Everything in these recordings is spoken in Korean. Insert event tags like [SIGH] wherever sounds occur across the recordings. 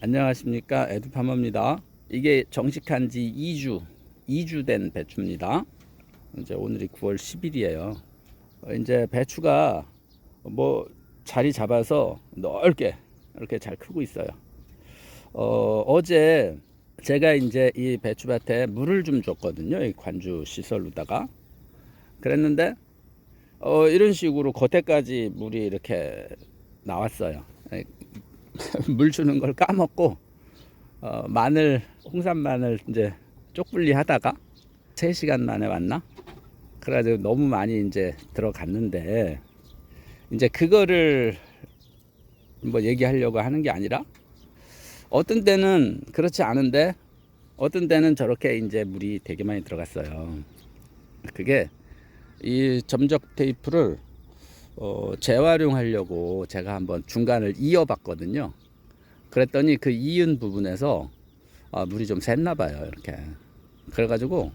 안녕하십니까 에두파머입니다. 이게 정식한 지 2주, 2주 된 배추입니다. 이제 오늘이 9월 10일이에요. 이제 배추가 뭐 자리 잡아서 넓게 이렇게 잘 크고 있어요. 어, 어제 제가 이제 이 배추밭에 물을 좀 줬거든요. 이 관주 시설로다가. 그랬는데 어, 이런 식으로 겉에까지 물이 이렇게 나왔어요. [LAUGHS] 물 주는 걸 까먹고 어, 마늘 홍산 마늘 이제 쪽분리 하다가 3시간 만에 왔나? 그래가지고 너무 많이 이제 들어갔는데 이제 그거를 뭐 얘기하려고 하는 게 아니라 어떤 때는 그렇지 않은데 어떤 때는 저렇게 이제 물이 되게 많이 들어갔어요. 그게 이 점적 테이프를 어, 재활용하려고 제가 한번 중간을 이어봤거든요. 그랬더니 그 이은 부분에서 아, 물이 좀 샜나 봐요. 이렇게. 그래가지고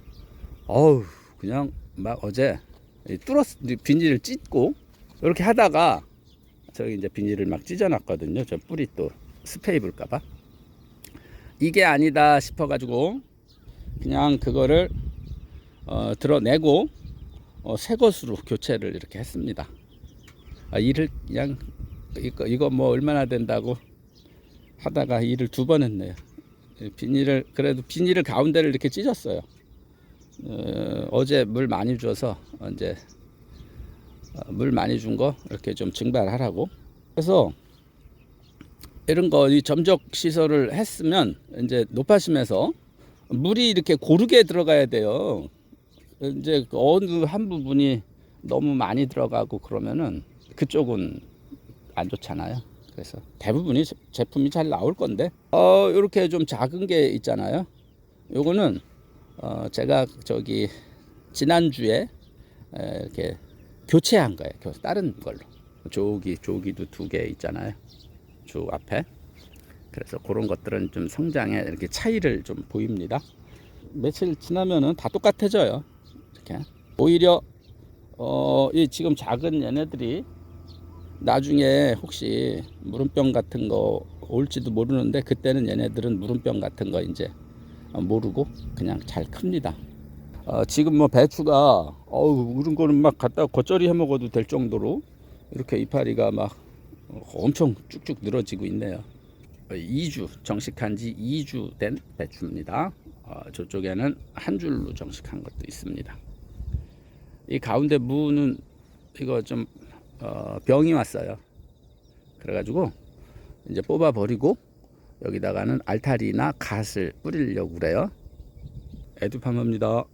어우 그냥 막 어제 이 뚫었 비닐을 찢고 이렇게 하다가 저기 이제 비닐을 막 찢어놨거든요. 저 뿌리 또 스페이 불까봐 이게 아니다 싶어가지고 그냥 그거를 어, 드러내고 어, 새 것으로 교체를 이렇게 했습니다. 아, 일을 그냥 이거, 이거 뭐 얼마나 된다고 하다가 일을 두 번 했네요. 이 비닐을 그래도 비닐을 가운데를 이렇게 찢었어요. 어, 어제 물 많이 줘서 이제 어, 물 많이 준 거 이렇게 좀 증발하라고. 그래서 이런 거 이 점적 시설을 했으면 이제 높아심에서 물이 이렇게 고르게 들어가야 돼요. 이제 그 어느 한 부분이 너무 많이 들어가고 그러면은 그쪽은 안 좋잖아요. 그래서 대부분이 제- 제품이 잘 나올 건데 어 이렇게 좀 작은 게 있잖아요. 요거는 어 제가 저기 지난주에 에, 이렇게 교체한 거예요. 교- 다른 걸로 조기 조기도 두 개 있잖아요. 주 앞에 그래서 그런 것들은 좀 성장에 이렇게 차이를 좀 보입니다. 며칠 지나면은 다 똑같아져요. 이렇게 오히려 어, 이 지금 작은 얘네들이 나중에 혹시 물음병 같은 거 올지도 모르는데 그때는 얘네들은 물음병 같은 거 이제 모르고 그냥 잘 큽니다. 어, 지금 뭐 배추가 어우 그런 거는 막 갖다 겉절이 해 먹어도 될 정도로 이렇게 이파리가 막 엄청 쭉쭉 늘어지고 있네요. 2주 정식한 지 2주 된 배추입니다. 어, 저쪽에는 한 줄로 정식한 것도 있습니다. 이 가운데 무는 이거 좀 어, 병이 왔어요. 그래가지고 이제 뽑아 버리고 여기다가는 알타리나 갓을 뿌리려고 그래요. 에듀파머입니다.